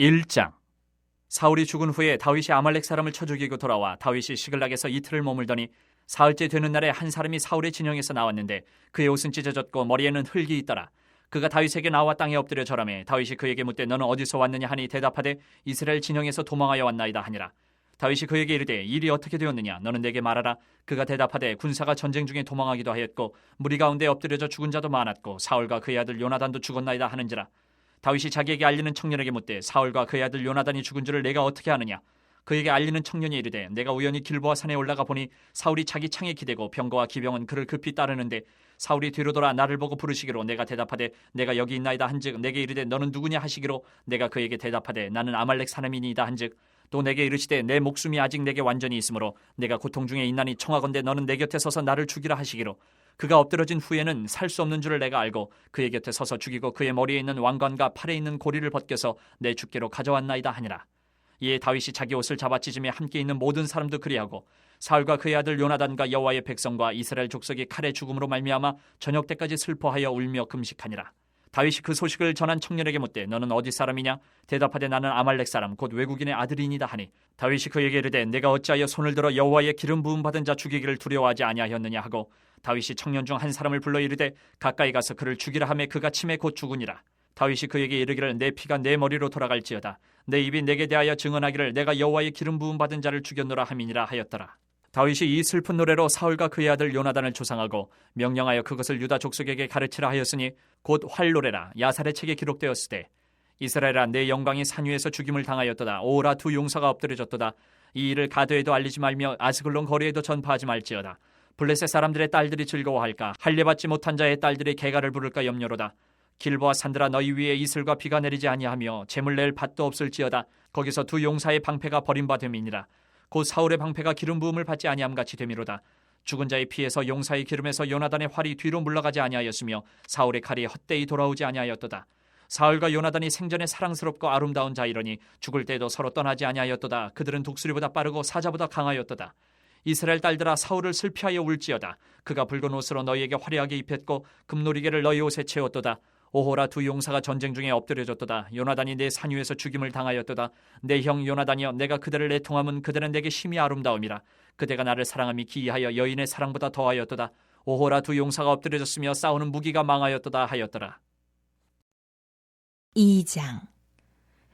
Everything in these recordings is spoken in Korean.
사무엘하 1장. 사울이 죽은 후에 다윗이 아말렉 사람을 쳐 죽이고 돌아와 다윗이 시글락에서 이틀을 머물더니 사흘째 되는 날에 한 사람이 사울의 진영에서 나왔는데 그의 옷은 찢어졌고 머리에는 흙이 있더라. 그가 다윗에게 나와 땅에 엎드려 절하매 다윗이 그에게 묻되 너는 어디서 왔느냐 하니 대답하되 이스라엘 진영에서 도망하여 왔나이다 하니라. 다윗이 그에게 이르되 일이 어떻게 되었느냐? 너는 내게 말하라. 그가 대답하되 군사가 전쟁 중에 도망하기도 하였고 무리 가운데 엎드려져 죽은 자도 많았고 사울과 그의 아들 요나단도 죽었나이다 하는지라 다윗이 자기에게 알리는 청년에게 묻되 사울과 그의 아들 요나단이 죽은 줄을 내가 어떻게 아느냐? 그에게 알리는 청년이 이르되 내가 우연히 길보아 산에 올라가 보니 사울이 자기 창에 기대고 병거와 기병은 그를 급히 따르는데 사울이 뒤로 돌아 나를 보고 부르시기로 내가 대답하되 내가 여기 있나이다 한즉 내게 이르되 너는 누구냐 하시기로 내가 그에게 대답하되 나는 아말렉 사람이니이다 한즉 또 내게 이르시되 내 목숨이 아직 내게 완전히 있으므로 내가 고통 중에 있나니 청하건대 너는 내 곁에 서서 나를 죽이라 하시기로 그가 엎드러진 후에는 살 수 없는 줄을 내가 알고 그의 곁에 서서 죽이고 그의 머리에 있는 왕관과 팔에 있는 고리를 벗겨서 내 주께로 가져왔나이다 하니라. 이에 다윗이 자기 옷을 잡아 찢으며 함께 있는 모든 사람도 그리하고 사울과 그의 아들 요나단과 여호와의 백성과 이스라엘 족속이 칼의 죽음으로 말미암아 저녁 때까지 슬퍼하여 울며 금식하니라 다윗이 그 소식을 전한 청년에게 묻되 너는 어디 사람이냐? 대답하되 나는 아말렉 사람 곧 외국인의 아들이니다 하니 다윗이 그에게 이르되 내가 어찌하여 손을 들어 여호와의 기름 부음 받은 자 죽이기를 두려워하지 아니하였느냐 하고 다윗이 청년 중 한 사람을 불러 이르되 가까이 가서 그를 죽이라 하매 그가 침에 곧 죽으니라. 다윗이 그에게 이르기를 내 피가 내 머리로 돌아갈지어다. 내 입이 내게 대하여 증언하기를 내가 여호와의 기름 부음 받은 자를 죽였노라 함이니라 하였더라 다윗이 이 슬픈 노래로 사울과 그의 아들 요나단을 조상하고 명령하여 그것을 유다 족속에게 가르치라 하였으니 곧 활노래라 야살의 책에 기록되었으되 이스라엘아 내 영광이 산 위에서 죽임을 당하였도다. 오라 두 용사가 엎드려졌도다. 이 일을 가드에도 알리지 말며 아스글론 거리에도 전파하지 말지어다. 블레셋 사람들의 딸들이 즐거워할까? 할례받지 못한 자의 딸들이 개가를 부를까 염려로다. 길보아 산들아 너희 위에 이슬과 비가 내리지 아니하며 재물 낼 밭도 없을지어다. 거기서 두 용사의 방패가 버림받음이니라 곧 사울의 방패가 기름 부음을 받지 아니함 같이 되미로다. 죽은 자의 피에서 용사의 기름에서 요나단의 활이 뒤로 물러가지 아니하였으며 사울의 칼이 헛되이 돌아오지 아니하였도다. 사울과 요나단이 생전에 사랑스럽고 아름다운 자이러니 죽을 때도 서로 떠나지 아니하였도다. 그들은 독수리보다 빠르고 사자보다 강하였도다. 이스라엘 딸들아 사울을 슬피하여 울지어다. 그가 붉은 옷으로 너희에게 화려하게 입혔고 금놀이개를 너희 옷에 채웠도다 오호라 두 용사가 전쟁 중에 엎드려졌도다. 요나단이 내 산위에서 죽임을 당하였도다. 내 형 요나단이여 내가 그들을 내통함은 그들은 내게 심히 아름다움이라. 그대가 나를 사랑함이 기이하여 여인의 사랑보다 더하였도다. 오호라 두 용사가 엎드려졌으며 싸우는 무기가 망하였도다 하였더라. 2장.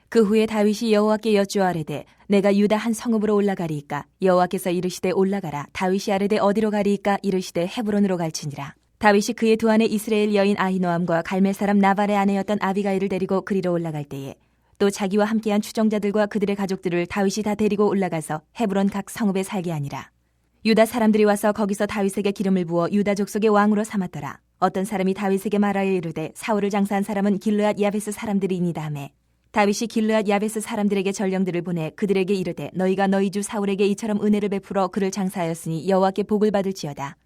그 후에 다윗이 여호와께 여쭈아래되 내가 유다 한 성읍으로 올라가리이까? 여호와께서 이르시되 올라가라. 다윗이 아래되 어디로 가리이까? 이르시되 헤브론으로 갈지니라 다윗이 그의 두 아내 이스라엘 여인 아히노암과 갈멜 사람 나발의 아내였던 아비가일을 데리고 그리로 올라갈 때에 또 자기와 함께한 추정자들과 그들의 가족들을 다윗이 다 데리고 올라가서 헤브론 각 성읍에 살게 하니라. 유다 사람들이 와서 거기서 다윗에게 기름을 부어 유다 족속의 왕으로 삼았더라. 어떤 사람이 다윗에게 말하여 이르되 사울을 장사한 사람은 길르앗 야베스 사람들이니다 하매 다윗이 길르앗 야베스 사람들에게 전령들을 보내 그들에게 이르되 너희가 너희 주 사울에게 이처럼 은혜를 베풀어 그를 장사하였으니 여호와께 복을 받을지어다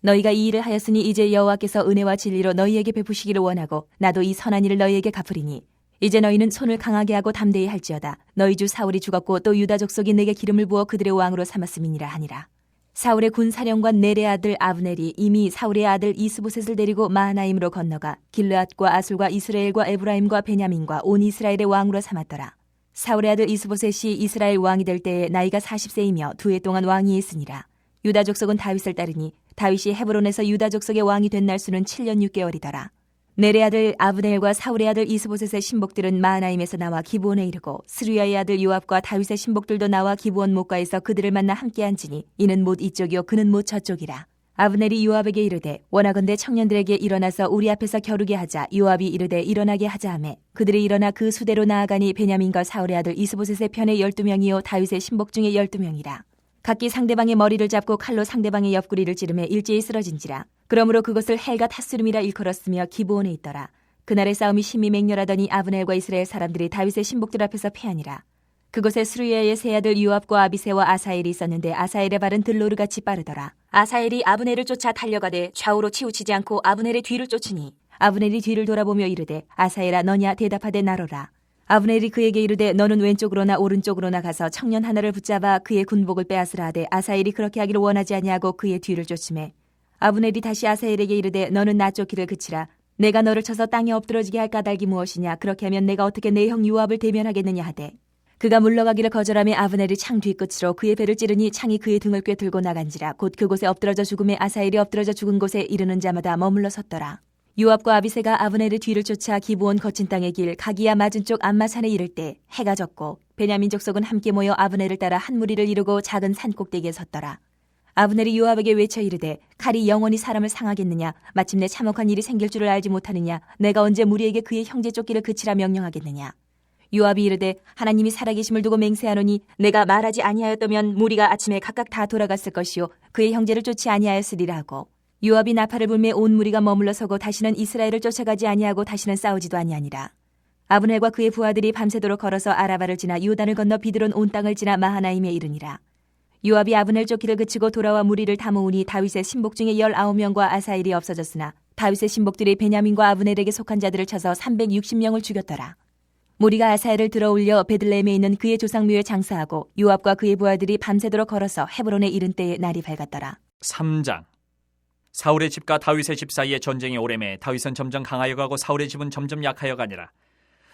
너희가 이 일을 하였으니 이제 여호와께서 은혜와 진리로 너희에게 베푸시기를 원하고 나도 이 선한 일을 너희에게 갚으리니 이제 너희는 손을 강하게 하고 담대히 할지어다 너희 주 사울이 죽었고 또 유다 족속이 내게 기름을 부어 그들의 왕으로 삼았음이니라 하니라 사울의 군 사령관 네레 아들 아브넬이 이미 사울의 아들 이스보셋을 데리고 마하나임으로 건너가 길르앗과 아술과 이스라엘과 에브라임과 베냐민과 온 이스라엘의 왕으로 삼았더라. 사울의 아들 이스보셋이 이스라엘 왕이 될 때에 나이가 40세이며 두 해 동안 왕이 있으니라. 유다 족속은 다윗을 따르니 다윗이 헤브론에서 유다 족속의 왕이 된 날 수는 7년 6개월이더라. 네레 아들 아브넬과 사울의 아들 이스보셋의 신복들은 마하나임에서 나와 기브온에 이르고 스루야의 아들 요압과 다윗의 신복들도 나와 기브온 목가에서 그들을 만나 함께 앉으니 이는 못 이쪽이요 그는 못 저쪽이라. 아브넬이 요압에게 이르되 원하건대 청년들에게 일어나서 우리 앞에서 겨루게 하자 요압이 이르되 일어나게 하자 하매 그들이 일어나 그 수대로 나아가니 베냐민과 사울의 아들 이스보셋의 편에 열두 명이요 다윗의 신복 중에 열두 명이라. 각기 상대방의 머리를 잡고 칼로 상대방의 옆구리를 찌르매 일제히 쓰러진지라. 그러므로 그것을 헬가 타스름이라 일컬었으며 기브온에 있더라. 그날의 싸움이 심히 맹렬하더니 아브넬과 이스라엘 사람들이 다윗의 신복들 앞에서 패하니라. 그곳에 스루야의 세 아들 유압과 아비세와 아사엘이 있었는데 아사엘의 발은 들로르같이 빠르더라. 아사엘이 아브넬을 쫓아 달려가되 좌우로 치우치지 않고 아브넬의 뒤를 쫓으니 아브넬이 뒤를 돌아보며 이르되 아사엘아 너냐 대답하되 나로라. 아브넬이 그에게 이르되 너는 왼쪽으로나 오른쪽으로나 가서 청년 하나를 붙잡아 그의 군복을 빼앗으라 하되 아사엘이 그렇게 하기를 원하지 아니하고 그의 뒤를 쫓음에 아브넬이 다시 아사엘에게 이르되 너는 나 쫓기를 그치라. 내가 너를 쳐서 땅에 엎드러지게 할 까닭이 무엇이냐? 그렇게 하면 내가 어떻게 내 형 요압을 대면하겠느냐? 하되 그가 물러가기를 거절하며 아브넬이 창 뒤끝으로 그의 배를 찌르니 창이 그의 등을 꿰들고 나간지라 곧 그곳에 엎드러져 죽음에 아사엘이 엎드러져 죽은 곳에 이르는 자마다 머물러 섰더라 요압과 아비세가 아브넬의 뒤를 쫓아 기부온 거친 땅의 길 가기야 맞은 쪽 안마산에 이를 때 해가 졌고 베냐민 족속은 함께 모여 아브넬을 따라 한 무리를 이루고 작은 산 꼭대기에 섰더라. 아브넬이 요압에게 외쳐 이르되 칼이 영원히 사람을 상하겠느냐? 마침내 참혹한 일이 생길 줄을 알지 못하느냐? 내가 언제 무리에게 그의 형제 쫓기를 그치라 명령하겠느냐? 요압이 이르되 하나님이 살아계심을 두고 맹세하노니 내가 말하지 아니하였다면 무리가 아침에 각각 다 돌아갔을 것이요. 그의 형제를 쫓지 아니하였으리라 하고 요압이 나팔을 불매 온 무리가 머물러 서고 다시는 이스라엘을 쫓아가지 아니하고 다시는 싸우지도 아니하니라 아브넬과 그의 부하들이 밤새도록 걸어서 아라바를 지나 요단을 건너 비드론 온 땅을 지나 마하나임에 이르니라 요압이 아브넬 쫓기를 그치고 돌아와 무리를 다 모으니 다윗의 신복 중에 열아홉 명과 아사일이 없어졌으나 다윗의 신복들이 베냐민과 아브넬에게 속한 자들을 쳐서 360명을 죽였더라. 무리가 아사엘을 들어 올려 베들레헴에 있는 그의 조상묘에 장사하고 요압과 그의 부하들이 밤새도록 걸어서 헤브론에 이른 때에 날이 밝았더라. 3장 사울의 집과 다윗의 집 사이에 전쟁이 오래매 다윗은 점점 강하여 가고 사울의 집은 점점 약하여 가니라.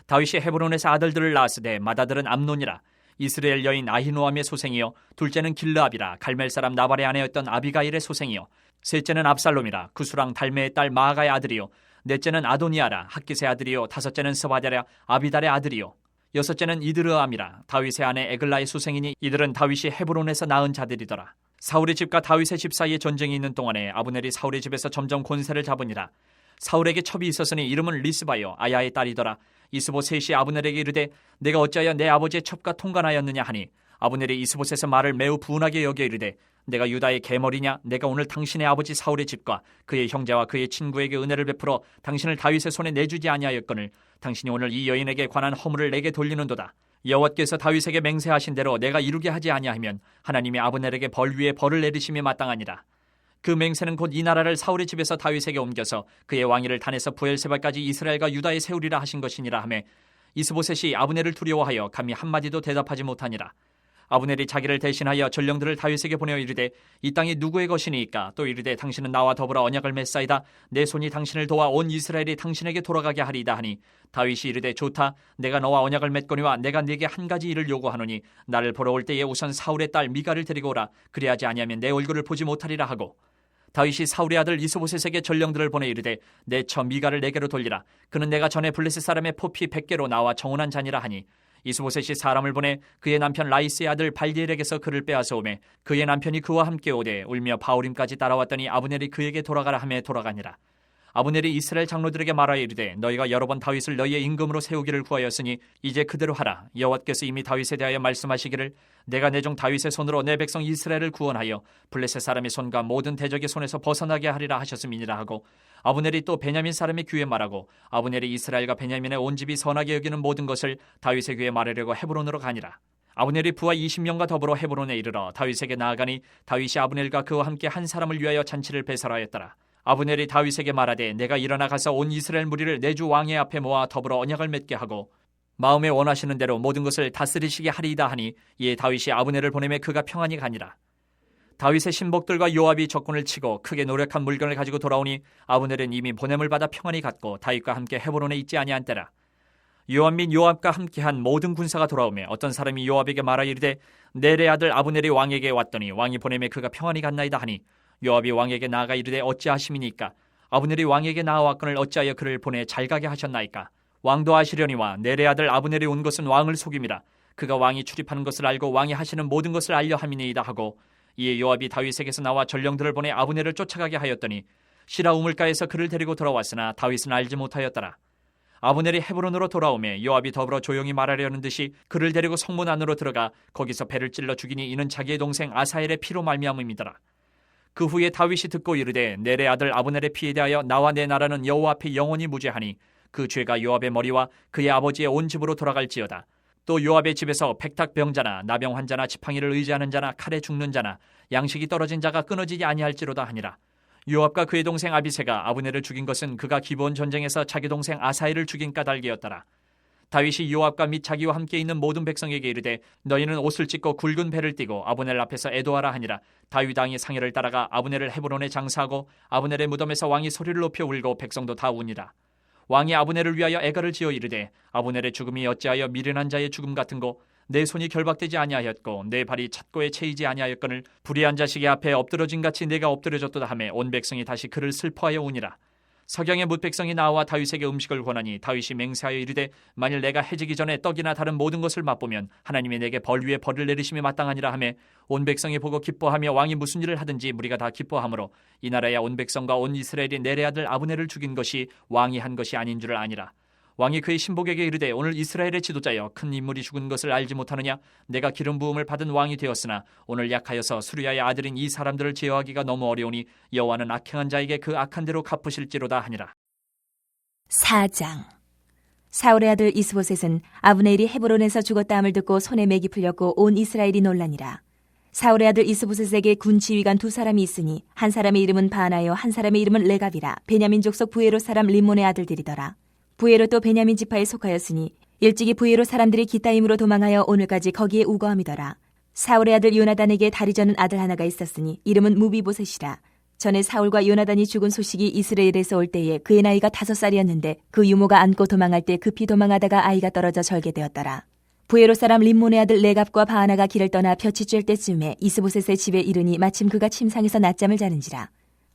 다윗이 헤브론에서 아들들을 낳았으되 맏아들은 암논이라. 이스라엘 여인 아히노암의 소생이요. 둘째는 길르압이라. 갈멜 사람 나발의 아내였던 아비가일의 소생이요. 셋째는 압살롬이라. 구수랑 달메의 딸 마아가의 아들이요. 넷째는 아도니아라. 학기세 아들이요. 다섯째는 스바랴라 아비달의 아들이요. 여섯째는 이드르암이라. 다윗의 아내 에글라의 소생이니 이들은 다윗이 헤브론에서 낳은 자들이더라 사울의 집과 다윗의 집 사이에 전쟁이 있는 동안에 아브넬이 사울의 집에서 점점 권세를 잡으니라. 사울에게 첩이 있었으니 이름은 리스바요 아야의 딸이더라. 이스보셋이 아브넬에게 이르되 내가 어찌하여 내 아버지의 첩과 통관하였느냐 하니? 아브넬이 이스보셋의 말을 매우 분하게 여겨 이르되 내가 유다의 개머리냐? 내가 오늘 당신의 아버지 사울의 집과 그의 형제와 그의 친구에게 은혜를 베풀어 당신을 다윗의 손에 내주지 아니하였거늘 당신이 오늘 이 여인에게 관한 허물을 내게 돌리는도다 여호와께서 다윗에게 맹세하신 대로 내가 이루게 하지 아니하면 하나님이 아브넬에게 벌 위에 벌을 내리심에 마땅하니라. 그 맹세는 곧 이 나라를 사울의 집에서 다윗에게 옮겨서 그의 왕위를 단에서 부엘세바까지 이스라엘과 유다에 세우리라 하신 것이니라 하매 이스보셋이 아브넬을 두려워하여 감히 한마디도 대답하지 못하니라 아브넬이 자기를 대신하여 전령들을 다윗에게 보내어 이르되 이 땅이 누구의 것이니이까? 또 이르되 당신은 나와 더불어 언약을 맺사이다. 내 손이 당신을 도와 온 이스라엘이 당신에게 돌아가게 하리이다 하니 다윗이 이르되 좋다. 내가 너와 언약을 맺거니와 내가 네게 한 가지 일을 요구하노니 나를 보러 올 때에 우선 사울의 딸 미가를 데리고 오라. 그리하지 아니하면 내 얼굴을 보지 못하리라 하고. 다윗이 사울의 아들 이스보셋에게 전령들을 보내 이르되 내 처 미가를 내게로 돌리라. 그는 내가 전에 블레셋 사람의 포피 백개로 나와 정혼한 자니라 하니 이스보셋이 사람을 보내 그의 남편 라이스의 아들 발디엘에게서 그를 빼앗아 오매 그의 남편이 그와 함께 오되 울며 바울임까지 따라왔더니 아브넬이 그에게 돌아가라 하며 돌아가니라 아브넬이 이스라엘 장로들에게 말하여 이르되 너희가 여러 번 다윗을 너희의 임금으로 세우기를 구하였으니 이제 그대로 하라. 여호와께서 이미 다윗에 대하여 말씀하시기를 내가 내 종 다윗의 손으로 내 백성 이스라엘을 구원하여 블레셋 사람의 손과 모든 대적의 손에서 벗어나게 하리라 하셨음이니라 하고 아브넬이 또 베냐민 사람의 귀에 말하고 아브넬이 이스라엘과 베냐민의 온 집이 선하게 여기는 모든 것을 다윗의 귀에 말하려고 헤브론으로 가니라. 아브넬이 부하 20명과 더불어 헤브론에 이르러 다윗에게 나아가니 다윗이 아브넬과 그와 함께 한 사람을 위하여 잔치를 배설하였더라 아브넬이 다윗에게 말하되 내가 일어나 가서 온 이스라엘 무리를 내 주 왕의 앞에 모아 더불어 언약을 맺게 하고 마음에 원하시는 대로 모든 것을 다스리시게 하리이다 하니 이에 다윗이 아브넬을 보내매 그가 평안히 가니라. 다윗의 신복들과 요압이 적군을 치고 크게 노력한 물건을 가지고 돌아오니 아브넬은 이미 보냄을 받아 평안히 갔고 다윗과 함께 헤브론에 있지 아니한 때라. 요압 및 요압과 함께한 모든 군사가 돌아오매 어떤 사람이 요압에게 말하 이르되 내레 아들 아브넬이 왕에게 왔더니 왕이 보내매 그가 평안히 갔나이다 하니 요압이 왕에게 나아가 이르되 어찌하심이니까? 아브넬이 왕에게 나아왔거늘 어찌하여 그를 보내 잘 가게 하셨나이까? 왕도 아시려니와 내레 아들 아브넬이 온 것은 왕을 속임이라. 그가 왕이 출입하는 것을 알고 왕이 하시는 모든 것을 알려 함이니이다 하고 이에 요압이 다윗에게서 나와 전령들을 보내 아브넬을 쫓아가게 하였더니 시라 우물가에서 그를 데리고 돌아왔으나 다윗은 알지 못하였더라. 아브넬이 헤브론으로 돌아오매 요압이 더불어 조용히 말하려는 듯이 그를 데리고 성문 안으로 들어가 거기서 배를 찔러 죽이니 이는 자기의 동생 아사엘의 피로 말미암음이더라 그 후에 다윗이 듣고 이르되 내레 아들 아브넬의 피에 대하여 나와 내 나라는 여호와 앞에 영원히 무죄하니 그 죄가 요압의 머리와 그의 아버지의 온 집으로 돌아갈지어다. 또 요압의 집에서 백탁병자나 나병 환자나 지팡이를 의지하는 자나 칼에 죽는 자나 양식이 떨어진 자가 끊어지지 아니할지로다 하니라. 요압과 그의 동생 아비세가 아브넬을 죽인 것은 그가 기본 전쟁에서 자기 동생 아사엘을 죽인 까닭이었더라. 다윗이 요압과 및 자기와 함께 있는 모든 백성에게 이르되 너희는 옷을 찢고 굵은 배를 띠고 아브넬 앞에서 애도하라 하니라. 다윗 왕이 상해를 따라가 아브넬을 헤브론에 장사하고 아브넬의 무덤에서 왕이 소리를 높여 울고 백성도 다 우니라. 왕이 아브넬을 위하여 애가를 지어 이르되 아브넬의 죽음이 어찌하여 미련한 자의 죽음 같은고 내 손이 결박되지 아니하였고 내 발이 찻고에 채이지 아니하였거늘 불의한 자식의 앞에 엎드러진 같이 내가 엎드려졌도다 하매 온 백성이 다시 그를 슬퍼하여 우니라 석양의 뭇백성이 나와 다윗에게 음식을 권하니 다윗이 맹세하여 이르되 만일 내가 해지기 전에 떡이나 다른 모든 것을 맛보면 하나님이 내게 벌 위에 벌을 내리심이 마땅하니라 하매 온 백성이 보고 기뻐하며 왕이 무슨 일을 하든지 무리가 다 기뻐하므로 이 나라야 온 백성과 온 이스라엘이 내레 아들 아브넬을 죽인 것이 왕이 한 것이 아닌 줄 아니라 왕이 그의 신복에게 이르되 오늘 이스라엘의 지도자여 큰 인물이 죽은 것을 알지 못하느냐 내가 기름 부음을 받은 왕이 되었으나 오늘 약하여서 수리아의 아들인 이 사람들을 제어하기가 너무 어려우니 여호와는 악행한 자에게 그 악한 대로 갚으실지로다 하니라 4장 사울의 아들 이스보셋은 아브네일이 헤브론에서 죽었다 함을 듣고 손에 맥이 풀렸고 온 이스라엘이 논란이라. 사울의 아들 이스보셋에게 군 지휘관 두 사람이 있으니 한 사람의 이름은 바나요 한 사람의 이름은 레갑이라 베냐민 족속 부에로 사람 림몬의 아들들이더라. 부에로 또 베냐민 지파에 속하였으니 일찍이 부에로 사람들이 기타임으로 도망하여 오늘까지 거기에 우거함이더라. 사울의 아들 요나단에게 다리 저는 아들 하나가 있었으니 이름은 무비보셋이라. 전에 사울과 요나단이 죽은 소식이 이스라엘에서 올 때에 그의 나이가 다섯 살이었는데 그 유모가 안고 도망할 때 급히 도망하다가 아이가 떨어져 절개되었더라. 부에로 사람 림몬의 아들 레갑과 바하나가 길을 떠나 볕이 쬐 때쯤에 이스보셋의 집에 이르니 마침 그가 침상에서 낮잠을 자는지라.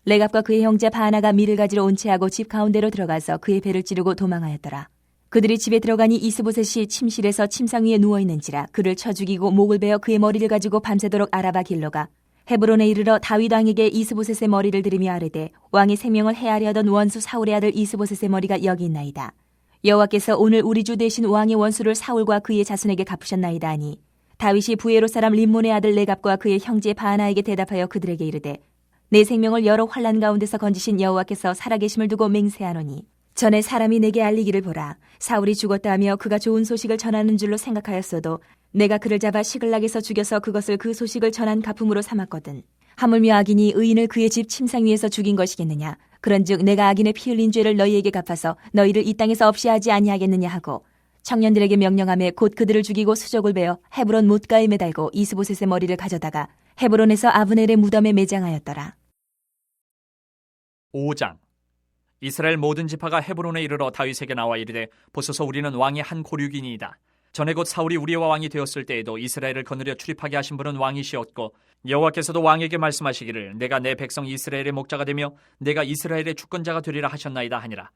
레갑과 그의 형제 바하나가 밀을 가지러 온 채하고 집 가운데로 들어가서 그의 배를 찌르고 도망하였더라. 그들이 집에 들어가니 이스보셋이 침실에서 침상 위에 누워 있는지라 그를 쳐 죽이고 목을 베어 그의 머리를 가지고 밤새도록 아라바 길러가 헤브론에 이르러 다윗 왕에게 이스보셋의 머리를 들이며 아뢰되 왕의 생명을 해하려던 원수 사울의 아들 이스보셋의 머리가 여기 있나이다. 여호와께서 오늘 우리 주 대신 왕의 원수를 사울과 그의 자손에게 갚으셨나이다 하니 다윗이 부에로 사람 림몬의 아들 레갑과 그의 형제 바하나에게 대답하여 그들에게 이르되 내 생명을 여러 환란 가운데서 건지신 여호와께서 살아계심을 두고 맹세하노니 전에 사람이 내게 알리기를 보라. 사울이 죽었다 하며 그가 좋은 소식을 전하는 줄로 생각하였어도 내가 그를 잡아 시글락에서 죽여서 그것을 그 소식을 전한 가품으로 삼았거든. 하물며 악인이 의인을 그의 집 침상 위에서 죽인 것이겠느냐? 그런즉 내가 악인의 피 흘린 죄를 너희에게 갚아서 너희를 이 땅에서 없이 하지 아니하겠느냐 하고 청년들에게 명령함에 곧 그들을 죽이고 수족을 베어 헤브론 못가에 매달고 이스보셋의 머리를 가져다가 헤브론에서 아브넬의 무덤에 매장하였더라 5장 이스라엘 모든 지파가 헤브론에 이르러 다윗에게 나와 이르되 보소서 우리는 왕의 한 고륙이니이다. 전에 곧 사울이 우리와 왕이 되었을 때에도 이스라엘을 거느려 출입하게 하신 분은 왕이시었고 여호와께서도 왕에게 말씀하시기를 내가 내 백성 이스라엘의 목자가 되며 내가 이스라엘의 주권자가 되리라 하셨나이다 하니라.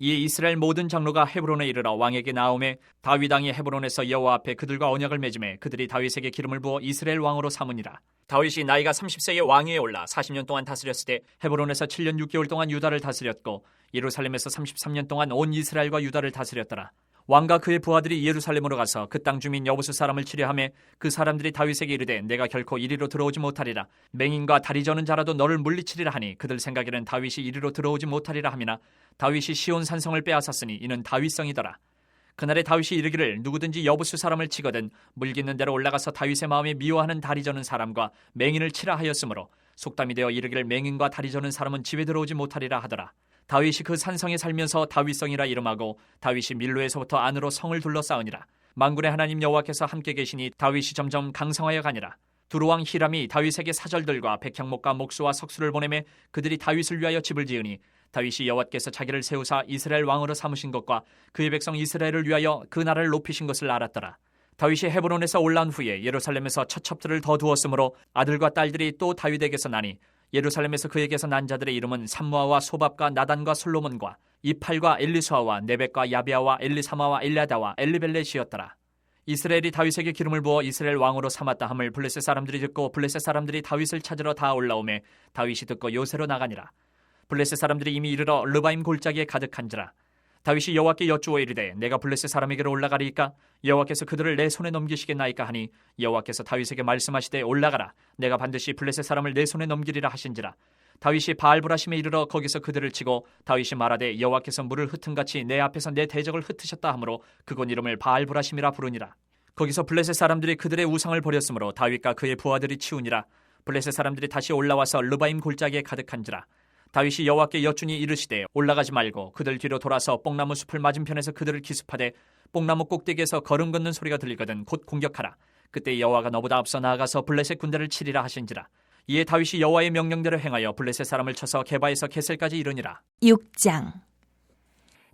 이에 이스라엘 모든 장로가 헤브론에 이르러 왕에게 나오매 다윗 왕이 헤브론에서 여호와 앞에 그들과 언약을 맺음에 그들이 다윗에게 기름을 부어 이스라엘 왕으로 삼으니라. 다윗이 나이가 30세에 왕위에 올라 40년 동안 다스렸을 때 헤브론에서 7년 6개월 동안 유다를 다스렸고 예루살렘에서 33년 동안 온 이스라엘과 유다를 다스렸더라. 왕과 그의 부하들이 예루살렘으로 가서 그 땅 주민 여부수 사람을 치려하며 그 사람들이 다윗에게 이르되 내가 결코 이리로 들어오지 못하리라. 맹인과 다리 저는 자라도 너를 물리치리라 하니 그들 생각에는 다윗이 이리로 들어오지 못하리라 하미나 다윗이 시온 산성을 빼앗았으니 이는 다윗성이더라. 그날에 다윗이 이르기를 누구든지 여부수 사람을 치거든 물깃는 대로 올라가서 다윗의 마음에 미워하는 다리 저는 사람과 맹인을 치라 하였으므로 속담이 되어 이르기를 맹인과 다리 저는 사람은 집에 들어오지 못하리라 하더라 다윗이 그 산성에 살면서 다윗성이라 이름하고 다윗이 밀로에서부터 안으로 성을 둘러싸으니라. 만군의 하나님 여호와께서 함께 계시니 다윗이 점점 강성하여 가니라. 두루왕 히람이 다윗에게 사절들과 백향목과 목수와 석수를 보내매 그들이 다윗을 위하여 집을 지으니 다윗이 여호와께서 자기를 세우사 이스라엘 왕으로 삼으신 것과 그의 백성 이스라엘을 위하여 그 나라를 높이신 것을 알았더라. 다윗이 헤브론에서 올라온 후에 예루살렘에서 처첩들을 더 두었으므로 아들과 딸들이 또 다윗에게서 나니 예루살렘에서 그에게서 난 자들의 이름은 삼무아와 소밥과 나단과 솔로몬과 이팔과 엘리수아와 네벡과 야비아와 엘리사마와 엘리아다와 엘리벨렛이었더라. 이스라엘이 다윗에게 기름을 부어 이스라엘 왕으로 삼았다 함을 블레셋 사람들이 듣고 블레셋 사람들이 다윗을 찾으러 다 올라오매 다윗이 듣고 요새로 나가니라. 블레셋 사람들이 이미 이르러 르바임 골짜기에 가득한지라. 다윗이 여호와께 여쭈어 이르되 내가 블레셋 사람에게로 올라가리이까? 여호와께서 그들을 내 손에 넘기시겠나이까 하니 여호와께서 다윗에게 말씀하시되 올라가라. 내가 반드시 블레셋 사람을 내 손에 넘기리라 하신지라. 다윗이 바알브라심에 이르러 거기서 그들을 치고 다윗이 말하되 여호와께서 물을 흩은 같이 내 앞에서 내 대적을 흩으셨다 하므로 그곳 이름을 바알브라심이라 부르니라. 거기서 블레셋 사람들이 그들의 우상을 버렸으므로 다윗과 그의 부하들이 치우니라. 블레셋 사람들이 다시 올라와서 르바임 골짜기에 가득한지라 다윗이 여호와께 여쭈니 이르시되 올라가지 말고 그들 뒤로 돌아서 뽕나무 숲을 맞은편에서 그들을 기습하되 뽕나무 꼭대기에서 걸음 걷는 소리가 들리거든 곧 공격하라. 그때 여호와가 너보다 앞서 나아가서 블레셋 군대를 치리라 하신지라. 이에 다윗이 여호와의 명령대로 행하여 블레셋 사람을 쳐서 게바에서 게셀까지 이르니라. 6장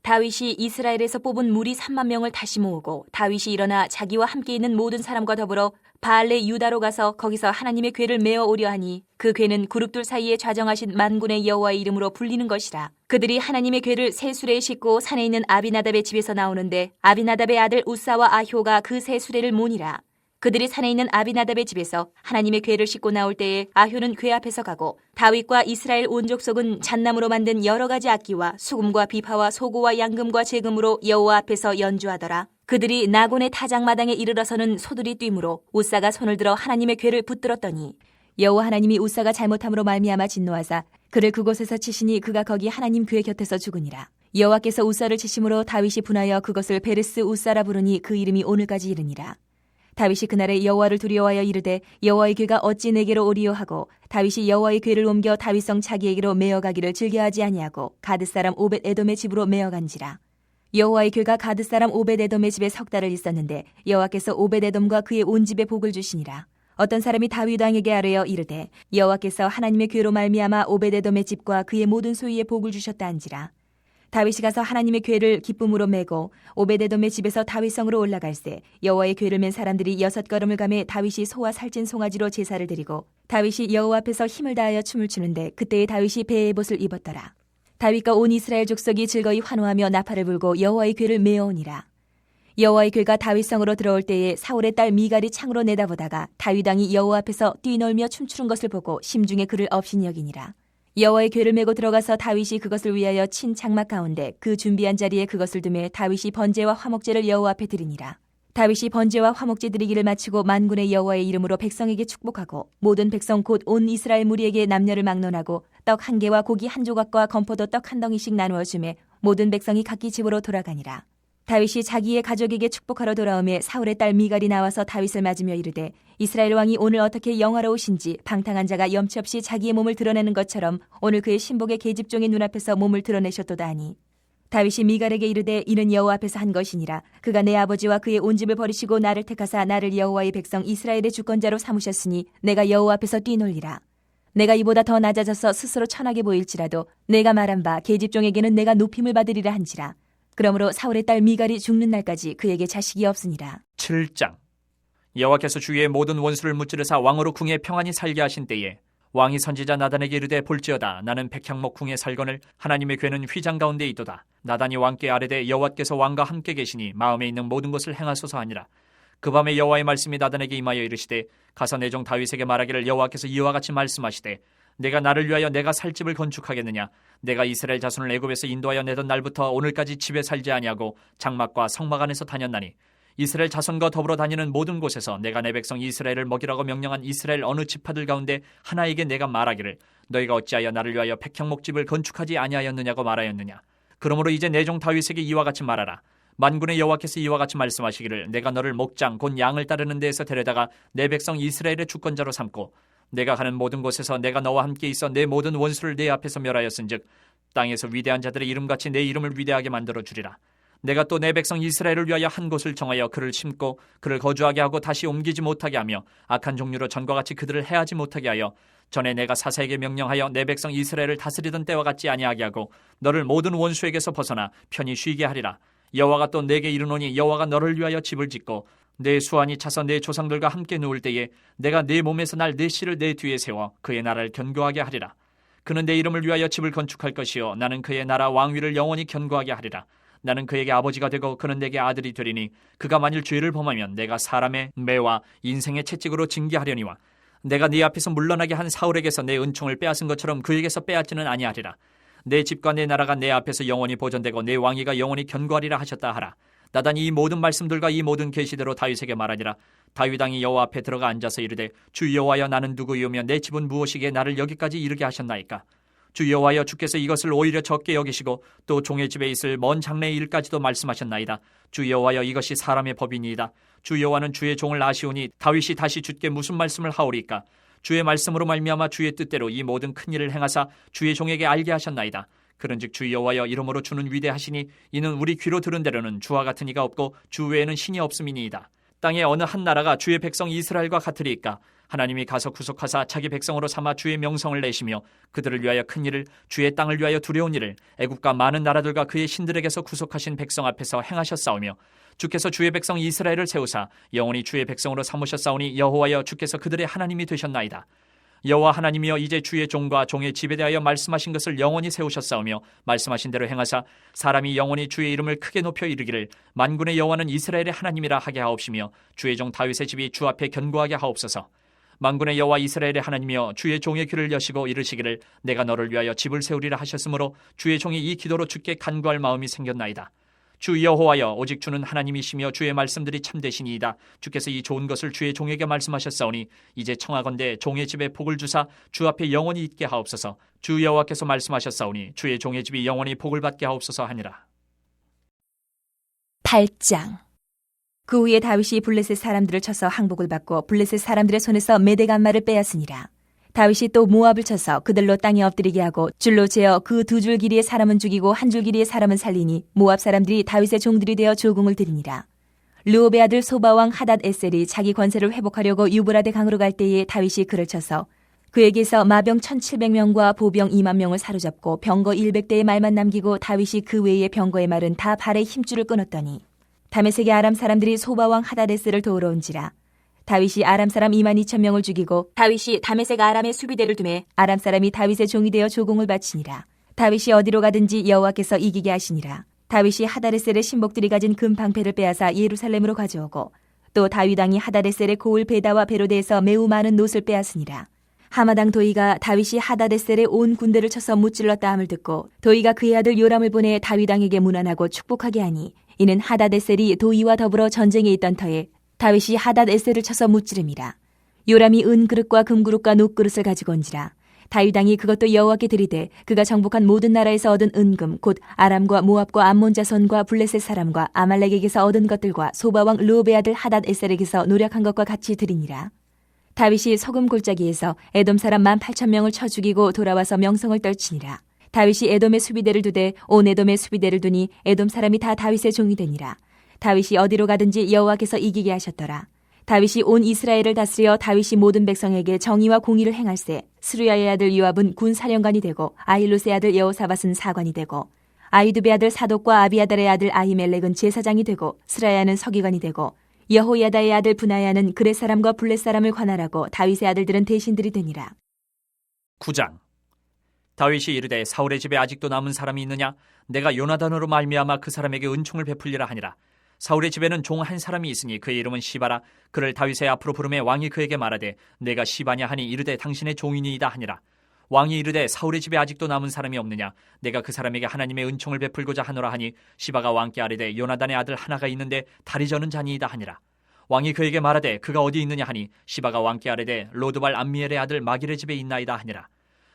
다윗이 이스라엘에서 뽑은 무리 3만 명을 다시 모으고 다윗이 일어나 자기와 함께 있는 모든 사람과 더불어 바알레 유다로 가서 거기서 하나님의 궤를 메어 오려 하니 그 궤는 그룹들 사이에 좌정하신 만군의 여호와의 이름으로 불리는 것이라 그들이 하나님의 궤를 새 수레에 싣고 산에 있는 아비나답의 집에서 나오는데 아비나답의 아들 우사와 아효가 그 새 수레를 모니라 그들이 산에 있는 아비나답의 집에서 하나님의 궤를 싣고 나올 때에 아효는 궤 앞에서 가고 다윗과 이스라엘 온 족속은 잣나무로 만든 여러 가지 악기와 수금과 비파와 소고와 양금과 재금으로 여호와 앞에서 연주하더라. 그들이 나곤의 타작마당에 이르러서는 소들이 뛰므로 우사가 손을 들어 하나님의 궤를 붙들었더니 여호와 하나님이 우사가 잘못함으로 말미암아 진노하사 그를 그곳에서 치시니 그가 거기 하나님 궤 곁에서 죽으니라. 여호와께서 우사를 치심으로 다윗이 분하여 그것을 베르스 우사라 부르니 그 이름이 오늘까지 이르니라. 다윗이 그날에 여호와를 두려워하여 이르되 여호와의 궤가 어찌 내게로 오리요 하고 다윗이 여호와의 궤를 옮겨 다윗성 자기에게로 메어가기를 즐겨하지 아니하고 가드 사람 오벳 에돔의 집으로 메어간지라 여호와의 궤가 가드 사람 오벳 에돔의 집에 석 달을 있었는데 여호와께서 오벳 에돔과 그의 온 집에 복을 주시니라. 어떤 사람이 다윗 왕에게 아뢰어 이르되 여호와께서 하나님의 궤로 말미암아 오벳 에돔의 집과 그의 모든 소유에 복을 주셨다 한지라. 다윗이 가서 하나님의 궤를 기쁨으로 메고 오베데돔의 집에서 다윗성으로 올라갈새 여호와의 궤를 맨 사람들이 여섯 걸음을 가매 다윗이 소와 살찐 송아지로 제사를 드리고 다윗이 여호와 앞에서 힘을 다하여 춤을 추는데 그때에 다윗이 배의 옷을 입었더라 다윗과 온 이스라엘 족속이 즐거이 환호하며 나팔을 불고 여호와의 궤를 메어오니라 여호와의 궤가 다윗성으로 들어올 때에 사울의 딸 미갈이 창으로 내다보다가 다윗 왕이 여호와 앞에서 뛰놀며 춤추는 것을 보고 심중에 그를 업신이 여기니라 여호와의 궤를 메고 들어가서 다윗이 그것을 위하여 친 장막 가운데 그 준비한 자리에 그것을 두매 다윗이 번제와 화목제를 여호와 앞에 드리니라. 다윗이 번제와 화목제 드리기를 마치고 만군의 여호와의 이름으로 백성에게 축복하고 모든 백성 곧 온 이스라엘 무리에게 남녀를 막론하고 떡 한 개와 고기 한 조각과 건포도 떡 한 덩이씩 나누어 주매 모든 백성이 각기 집으로 돌아가니라. 다윗이 자기의 가족에게 축복하러 돌아오매 사울의 딸 미갈이 나와서 다윗을 맞으며 이르되 이스라엘 왕이 오늘 어떻게 영화로우신지 방탕한 자가 염치 없이 자기의 몸을 드러내는 것처럼 오늘 그의 신복의 계집종의 눈앞에서 몸을 드러내셨도다 하니 다윗이 미갈에게 이르되 이는 여호와 앞에서 한 것이니라. 그가 내 아버지와 그의 온 집을 버리시고 나를 택하사 나를 여호와의 백성 이스라엘의 주권자로 삼으셨으니 내가 여호와 앞에서 뛰놀리라. 내가 이보다 더 낮아져서 스스로 천하게 보일지라도 내가 말한 바 계집종에게는 내가 높임을 받으리라 한지라. 그러므로 사울의 딸 미갈이 죽는 날까지 그에게 자식이 없으니라. 7장. 여호와께서 주위의 모든 원수를 무찌르사 왕으로 궁에 평안히 살게 하신 때에 왕이 선지자 나단에게 이르되 볼지어다 나는 백향목 궁에 살거늘 하나님의 괴는 휘장 가운데 있도다. 나단이 왕께 아뢰되 여호와께서 왕과 함께 계시니 마음에 있는 모든 것을 행하소서 하니라. 그 밤에 여호와의 말씀이 나단에게 임하여 이르시되 가서 내 종 다윗에게 말하기를 여호와께서 이와 같이 말씀하시되 내가 나를 위하여 내가 살 집을 건축하겠느냐? 내가 이스라엘 자손을 애굽에서 인도하여 내던 날부터 오늘까지 집에 살지 아니하고 장막과 성막 안에서 다녔나니 이스라엘 자손과 더불어 다니는 모든 곳에서 내가 내 백성 이스라엘을 먹이라고 명령한 이스라엘 어느 지파들 가운데 하나에게 내가 말하기를 너희가 어찌하여 나를 위하여 백향목집을 건축하지 아니하였느냐고 말하였느냐? 그러므로 이제 내 종 다윗에게 이와 같이 말하라. 만군의 여호와께서 이와 같이 말씀하시기를 내가 너를 목장 곧 양을 따르는 데에서 데려다가 내 백성 이스라엘의 주권자로 삼고 내가 가는 모든 곳에서 내가 너와 함께 있어 내 모든 원수를 내 앞에서 멸하였은즉 땅에서 위대한 자들의 이름같이 내 이름을 위대하게 만들어 주리라 내가 또 내 백성 이스라엘을 위하여 한 곳을 정하여 그를 심고 그를 거주하게 하고 다시 옮기지 못하게 하며 악한 종류로 전과 같이 그들을 해하지 못하게 하여 전에 내가 사사에게 명령하여 내 백성 이스라엘을 다스리던 때와 같지 아니하게 하고 너를 모든 원수에게서 벗어나 편히 쉬게 하리라. 여호와가 또 내게 이르노니 여호와가 너를 위하여 집을 짓고 내 수완이 차서 내 조상들과 함께 누울 때에 내가 내 몸에서 날 내 씨를 내 뒤에 세워 그의 나라를 견고하게 하리라. 그는 내 이름을 위하여 집을 건축할 것이요 나는 그의 나라 왕위를 영원히 견고하게 하리라 나는 그에게 아버지가 되고 그는 내게 아들이 되리니 그가 만일 죄를 범하면 내가 사람의 매와 인생의 채찍으로 징계하려니와 내가 네 앞에서 물러나게 한 사울에게서 내 은총을 빼앗은 것처럼 그에게서 빼앗지는 아니하리라. 내 집과 내 나라가 내 앞에서 영원히 보존되고 내 왕위가 영원히 견고하리라 하셨다 하라. 나단이 이 모든 말씀들과 이 모든 계시대로 다윗에게 말하니라. 다윗 왕이 여호와 앞에 들어가 앉아서 이르되 주 여호와여 나는 누구이오며 내 집은 무엇이기에 나를 여기까지 이르게 하셨나이까 주 여호와여 주께서 이것을 오히려 적게 여기시고 또 종의 집에 있을 먼 장래의 일까지도 말씀하셨나이다. 주 여호와여 이것이 사람의 법이니이다. 주 여호와는 주의 종을 아시오니 다윗이 다시 주께 무슨 말씀을 하오리까? 주의 말씀으로 말미암아 주의 뜻대로 이 모든 큰 일을 행하사 주의 종에게 알게 하셨나이다. 그런즉 주 여호와여 이름으로 주는 위대하시니 이는 우리 귀로 들은 대로는 주와 같은 이가 없고 주 외에는 신이 없음이니이다. 땅에 어느 한 나라가 주의 백성 이스라엘과 같으리이까 하나님이 가서 구속하사 자기 백성으로 삼아 주의 명성을 내시며 그들을 위하여 큰 일을 주의 땅을 위하여 두려운 일을 애국과 많은 나라들과 그의 신들에게서 구속하신 백성 앞에서 행하셨사오며 주께서 주의 백성 이스라엘을 세우사 영원히 주의 백성으로 삼으셨사오니 여호와여 주께서 그들의 하나님이 되셨나이다. 여호와 하나님이여 이제 주의 종과 종의 집에 대하여 말씀하신 것을 영원히 세우셨사오며 말씀하신 대로 행하사 사람이 영원히 주의 이름을 크게 높여 이르기를 만군의 여호와는 이스라엘의 하나님이라 하게 하옵시며 주의 종 다윗의 집이 주 앞에 견고하게 하옵소서. 만군의 여호와 이스라엘의 하나님이여 주의 종의 귀를 여시고 이르시기를 내가 너를 위하여 집을 세우리라 하셨으므로 주의 종이 이 기도로 주께 간구할 마음이 생겼나이다. 주 여호와여 오직 주는 하나님이시며 주의 말씀들이 참되시니이다. 주께서 이 좋은 것을 주의 종에게 말씀하셨사오니 이제 청하건대 종의 집에 복을 주사 주 앞에 영원히 있게 하옵소서. 주 여호와께서 말씀하셨사오니 주의 종의 집이 영원히 복을 받게 하옵소서 하니라. 8장 그 후에 다윗이 블레셋 사람들을 쳐서 항복을 받고 블레셋 사람들의 손에서 메대간마를 빼앗으니라. 다윗이 또 모압을 쳐서 그들로 땅에 엎드리게 하고 줄로 재어 그 두 줄 길이의 사람은 죽이고 한 줄 길이의 사람은 살리니 모압 사람들이 다윗의 종들이 되어 조공을 드리니라. 르옵의 아들 소바왕 하닷 에셀이 자기 권세를 회복하려고 유브라데 강으로 갈 때에 다윗이 그를 쳐서 그에게서 마병 1700명과 보병 2만 명을 사로잡고 병거 100대의 말만 남기고 다윗이 그 외의 병거의 말은 다 발의 힘줄을 끊었더니 다메섹의 아람 사람들이 소바왕 하다데스를 도우러 온지라 다윗이 아람 사람 2만 2천 명을 죽이고 다윗이 다메섹 아람의 수비대를 두매 아람 사람이 다윗의 종이 되어 조공을 바치니라. 다윗이 어디로 가든지 여호와께서 이기게 하시니라. 다윗이 하다레셀의 신복들이 가진 금 방패를 빼앗아 예루살렘으로 가져오고 또 다윗 왕이 하다레셀의 고을 베다와 베로데에서 매우 많은 노을 빼앗으니라. 하마당 도이가 다윗이 하다데셀의 온 군대를 쳐서 무찔렀다 함을 듣고 도이가 그의 아들 요람을 보내 다윗 왕에게 문안하고 축복하게 하니 이는 하다데셀이 도이와 더불어 전쟁에 있던 터에 다윗이 하다데셀을 쳐서 무찌름이라 요람이 은 그릇과 금 그릇과 녹 그릇을 가지고 온지라 다윗 왕이 그것도 여호와께 드리되 그가 정복한 모든 나라에서 얻은 은금 곧 아람과 모압과 암몬 자손과 블레셋 사람과 아말렉에게서 얻은 것들과 소바왕 르오베 아들 하닷 에셀에게서 노력한 것과 같이 드리니라 다윗이 소금 골짜기에서 에돔 사람 만 팔천 명을 쳐 죽이고 돌아와서 명성을 떨치니라. 다윗이 에돔의 수비대를 두되 온 에돔의 수비대를 두니 에돔 사람이 다 다윗의 종이 되니라. 다윗이 어디로 가든지 여호와께서 이기게 하셨더라. 다윗이 온 이스라엘을 다스려 다윗이 모든 백성에게 정의와 공의를 행할세. 스루야의 아들 요압은 군 사령관이 되고 아일로스의 아들 여호사밧은 사관이 되고 아이두베 아들 사독과 아비아달의 아들 아히멜렉은 제사장이 되고 스라야는 서기관이 되고 여호야다의 아들 분하야는 그렛 사람과 블렛 사람을 관할하고 다윗의 아들들은 대신들이 되니라. 9장 다윗이 이르되 사울의 집에 아직도 남은 사람이 있느냐 내가 요나단으로 말미암아 그 사람에게 은총을 베풀리라 하니라 사울의 집에는 종 한 사람이 있으니 그의 이름은 시바라. 그를 다윗의 앞으로 부르매 왕이 그에게 말하되 내가 시바냐 하니 이르되 당신의 종이니이다 하니라. 왕이 이르되 사울의 집에 아직도 남은 사람이 없느냐? 내가 그 사람에게 하나님의 은총을 베풀고자 하노라 하니 시바가 왕께 아뢰되 요나단의 아들 하나가 있는데 다리 저는 자니이다 하니라. 왕이 그에게 말하되 그가 어디 있느냐 하니 시바가 왕께 아뢰되 로드발 암미엘의 아들 마길의 집에 있나이다 하니라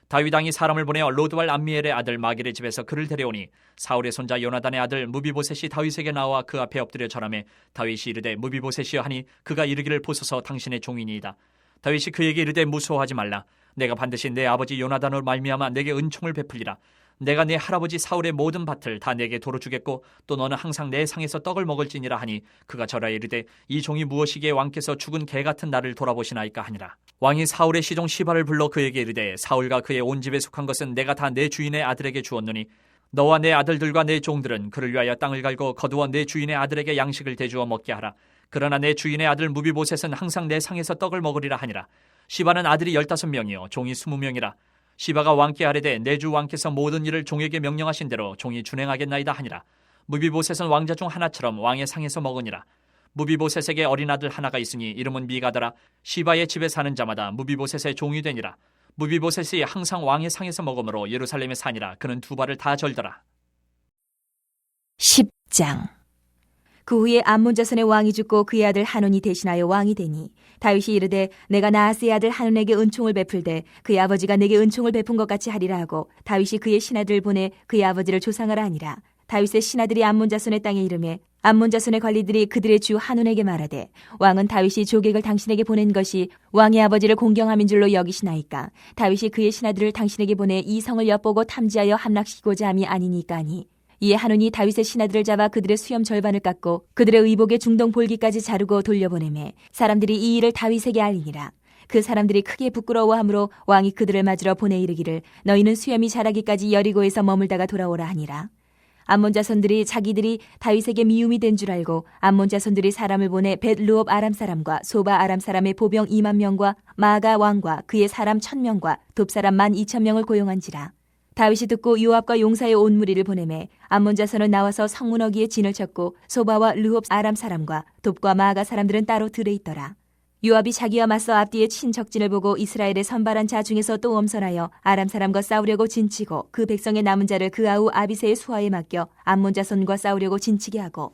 다윗 왕이 사람을 보내어 로드발 암미엘의 아들 마길의 집에서 그를 데려오니 사울의 손자 요나단의 아들 무비보셋이 다윗에게 나와 그 앞에 엎드려 절하매 다윗이 이르되 무비보셋이여 하니 그가 이르기를 보소서 당신의 종이니이다. 다윗이 그에게 이르되 무서워하지 말라. 내가 반드시 내 아버지 요나단으로 말미암아 내게 은총을 베풀리라 내가 내 할아버지 사울의 모든 밭을 다 내게 도로 주겠고 또 너는 항상 내 상에서 떡을 먹을지니라 하니 그가 절하 이르되 이 종이 무엇이기에 왕께서 죽은 개 같은 나를 돌아보시나이까 하니라. 왕이 사울의 시종 시바를 불러 그에게 이르되 사울과 그의 온 집에 속한 것은 내가 다 내 주인의 아들에게 주었노니 너와 내 아들들과 내 종들은 그를 위하여 땅을 갈고 거두어 내 주인의 아들에게 양식을 대주어 먹게 하라. 그러나 내 주인의 아들 무비보셋은 항상 내 상에서 떡을 먹으리라 하니라. 시바는 아들이 열다섯 명이요 종이 스무 명이라 시바가 왕께 아뢰되 내주 왕께서 모든 일을 종에게 명령하신 대로 종이 준행하겠나이다 하니라. 무비보셋은 왕자 중 하나처럼 왕의 상에서 먹으니라. 무비보셋에게 어린 아들 하나가 있으니 이름은 미가더라. 시바의 집에 사는 자마다 무비보셋의 종이 되니라. 무비보셋이 항상 왕의 상에서 먹으므로 예루살렘에 사니라. 그는 두 발을 다 절더라. 10장. 그 후에 암몬 자손의 왕이 죽고 그의 아들 한온이 대신하여 왕이 되니 다윗이 이르되 내가 나하스의 아들 한온에게 은총을 베풀되 그의 아버지가 내게 은총을 베푼 것 같이 하리라 하고 다윗이 그의 신하들을 보내 그의 아버지를 조상하라 하니라. 다윗의 신하들이 암몬 자손의 땅에 이름에 암몬 자손의 관리들이 그들의 주 한운에게 말하되 왕은 다윗이 조객을 당신에게 보낸 것이 왕의 아버지를 공경함인 줄로 여기시나이까? 다윗이 그의 신하들을 당신에게 보내 이 성을 엿보고 탐지하여 함락시키고자 함이 아니니까니 이에 한운이 다윗의 신하들을 잡아 그들의 수염 절반을 깎고 그들의 의복의 중동 볼기까지 자르고 돌려보내매 사람들이 이 일을 다윗에게 알리니라. 그 사람들이 크게 부끄러워하므로 왕이 그들을 맞으러 보내 이르기를 너희는 수염이 자라기까지 여리고에서 머물다가 돌아오라 하니라. 암몬 자손들이 자기들이 다윗에게 미움이 된 줄 알고 암몬 자손들이 사람을 보내 벳루옵 아람 사람과 소바 아람 사람의 보병 2만 명과 마가 왕과 그의 사람 1000명과 돕 사람 만 2천 명을 고용한지라 다윗이 듣고 요압과 용사의 온 무리를 보내매 암몬 자손은 나와서 성문 어기에 진을 쳤고 소바와 르홉 아람 사람과 돕과 마가 사람들은 따로 들에 있더라. 요압이 자기와 맞서 앞뒤에 친 적진을 보고 이스라엘의 선발한 자 중에서 또 엄선하여 아람 사람과 싸우려고 진치고 그 백성의 남은 자를 그 아우 아비세의 수하에 맡겨 암몬 자손과 싸우려고 진치게 하고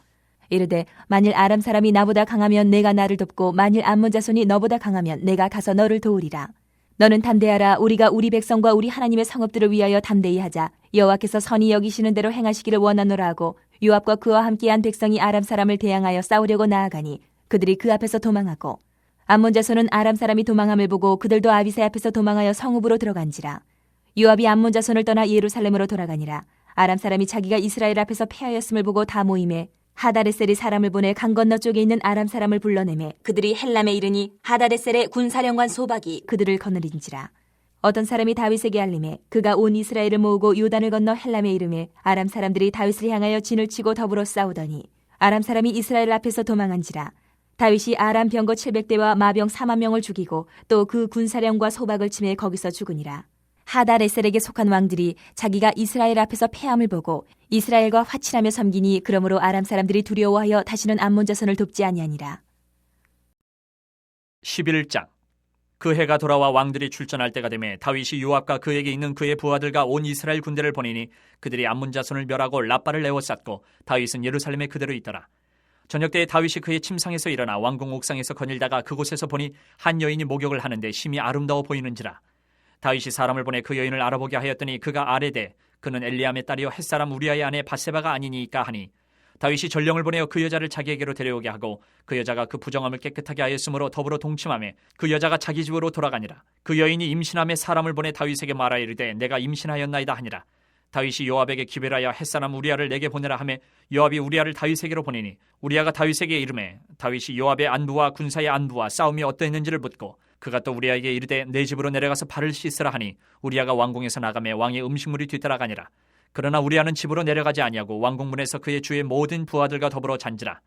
이르되 만일 아람 사람이 나보다 강하면 내가 나를 돕고 만일 암몬 자손이 너보다 강하면 내가 가서 너를 도우리라 너는 담대하라. 우리가 우리 백성과 우리 하나님의 성읍들을 위하여 담대히 하자. 여호와께서 선히 여기시는 대로 행하시기를 원하노라 하고 요압과 그와 함께한 백성이 아람 사람을 대항하여 싸우려고 나아가니 그들이 그 앞에서 도망하고 암몬 자손은 아람 사람이 도망함을 보고 그들도 아비세 앞에서 도망하여 성읍으로 들어간지라. 요압이 암몬 자손을 떠나 예루살렘으로 돌아가니라. 아람 사람이 자기가 이스라엘 앞에서 패하였음을 보고 다 모임에 하다레셀이 사람을 보내 강 건너 쪽에 있는 아람 사람을 불러내매 그들이 헬람에 이르니 하다레셀의 군사령관 소박이 그들을 거느린지라 어떤 사람이 다윗에게 알림해 그가 온 이스라엘을 모으고 요단을 건너 헬람에 이름에 아람 사람들이 다윗을 향하여 진을 치고 더불어 싸우더니 아람 사람이 이스라엘 앞에서 도망한지라 다윗이 아람 병거 700대와 마병 4만 명을 죽이고 또 그 군사령과 소박을 치매 거기서 죽으니라. 하다레셀에게 속한 왕들이 자기가 이스라엘 앞에서 패함을 보고 이스라엘과 화친하며 섬기니 그러므로 아람 사람들이 두려워하여 다시는 암몬 자손을 돕지 아니하니라. 11장 그 해가 돌아와 왕들이 출전할 때가 되매 다윗이 요압과 그에게 있는 그의 부하들과 온 이스라엘 군대를 보내니 그들이 암몬 자손을 멸하고 라빠를 내어 쌌고 다윗은 예루살렘에 그대로 있더라. 저녁 때에 다윗이 그의 침상에서 일어나 왕궁 옥상에서 거닐다가 그곳에서 보니 한 여인이 목욕을 하는데 심히 아름다워 보이는지라. 다윗이 사람을 보내 그 여인을 알아보게 하였더니 그가 아뢰되 그는 엘리암의 딸이요 햇사람 우리아의 아내 바세바가 아니니까 하니 다윗이 전령을 보내어 그 여자를 자기에게로 데려오게 하고 그 여자가 그 부정함을 깨끗하게 하였으므로 더불어 동침함에 그 여자가 자기 집으로 돌아가니라. 그 여인이 임신함에 사람을 보내 다윗에게 말하 이르되 내가 임신하였나이다 하니라. 다윗이 요압에게 기별하여 햇사람 우리아를 내게 보내라 하매 요압이 우리아를 다윗에게로 보내니 우리아가 다윗에게 이름해 다윗이 요압의 안부와 군사의 안부와 싸움이 어떠했는지를 묻고 그가 또 우리아에게 이르되 내 집으로 내려가서 발을 씻으라 하니 우리아가 왕궁에서 나가매 왕의 음식물이 뒤따라가니라. 그러나 우리아는 집으로 내려가지 아니하고 왕궁 문에서 그의 주의 모든 부하들과 더불어 잔지라.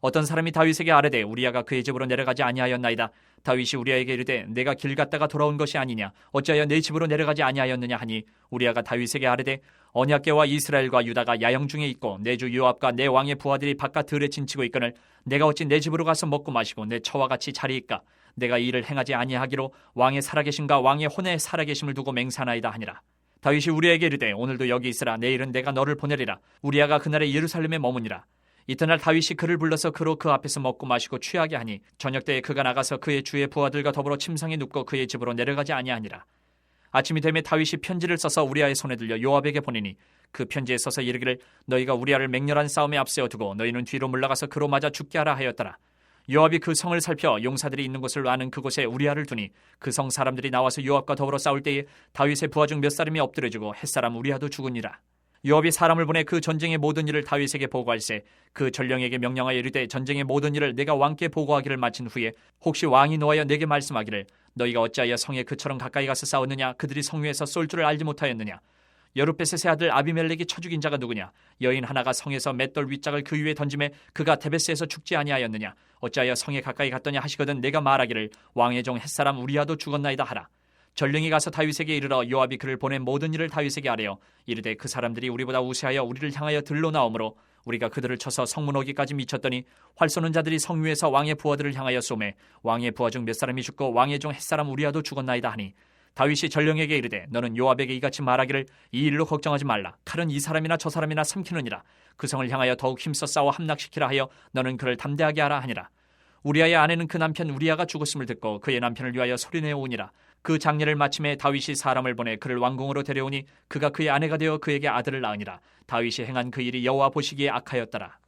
어떤 사람이 다윗에게 아뢰되 우리아가 그의 집으로 내려가지 아니하였나이다. 다윗이 우리아에게 이르되 내가 길 갔다가 돌아온 것이 아니냐. 어찌하여 내 집으로 내려가지 아니하였느냐 하니 우리아가 다윗에게 아뢰되 언약궤와 이스라엘과 유다가 야영 중에 있고 내 주 요압과 내 왕의 부하들이 바깥 들에 진치고 있거늘 내가 어찌 내 집으로 가서 먹고 마시고 내 처와 같이 자리이까 내가 이 일을 행하지 아니하기로 왕의 살아계심과 왕의 혼의 살아계심을 두고 맹세하나이다 하니라 다윗이 우리에게 이르되 오늘도 여기 있으라 내일은 내가 너를 보내리라 우리아가 그날에 예루살렘에 머무니라 이튿날 다윗이 그를 불러서 그로 그 앞에서 먹고 마시고 취하게 하니 저녁 때에 그가 나가서 그의 주의 부하들과 더불어 침상에 눕고 그의 집으로 내려가지 아니하니라. 아침이 되매 다윗이 편지를 써서 우리아의 손에 들려 요압에게 보내니 그 편지에 써서 이르기를 너희가 우리아를 맹렬한 싸움에 앞세워 두고 너희는 뒤로 물러가서 그로 맞아 죽게 하라 하였더라. 요압이 그 성을 살펴 용사들이 있는 곳을 아는 그곳에 우리아를 두니 그 성 사람들이 나와서 요압과 더불어 싸울 때에 다윗의 부하 중 몇 사람이 엎드려지고 햇사람 우리아도 죽으니라. 요압이 사람을 보내 그 전쟁의 모든 일을 다윗에게 보고할세 그 전령에게 명령하여 이르되 전쟁의 모든 일을 내가 왕께 보고하기를 마친 후에 혹시 왕이 노하여 내게 말씀하기를 너희가 어찌하여 성에 그처럼 가까이 가서 싸웠느냐 그들이 성 위에서 쏠 줄을 알지 못하였느냐 여룻베셋의 아들 아비멜렉이 쳐 죽인 자가 누구냐? 여인 하나가 성에서 맷돌 윗짝을 그 위에 던짐에 그가 데베스에서 죽지 아니하였느냐? 어찌하여 성에 가까이 갔더냐 하시거든 내가 말하기를 왕의 종 햇사람 우리아도 죽었나이다 하라. 전령이 가서 다윗에게 이르러 요압이 그를 보낸 모든 일을 다윗에게 아뢰어. 이르되 그 사람들이 우리보다 우세하여 우리를 향하여 들러 나오므로 우리가 그들을 쳐서 성문 오기까지 미쳤더니 활 쏘는 자들이 성 위에서 왕의 부하들을 향하여 쏘매 왕의 부하 중 몇 사람이 죽고 왕의 종 햇사람 우리아도 죽었나이다 하니 다윗이 전령에게 이르되 너는 요압에게 이같이 말하기를 이 일로 걱정하지 말라. 칼은 이 사람이나 저 사람이나 삼키느니라. 그 성을 향하여 더욱 힘써 싸워 함락시키라 하여 너는 그를 담대하게 하라 하니라. 우리아의 아내는 그 남편 우리아가 죽었음을 듣고 그의 남편을 위하여 소리내어 오니라. 그 장례를 마침에 다윗이 사람을 보내 그를 왕궁으로 데려오니 그가 그의 아내가 되어 그에게 아들을 낳으니라. 다윗이 행한 그 일이 여호와 보시기에 악하였더라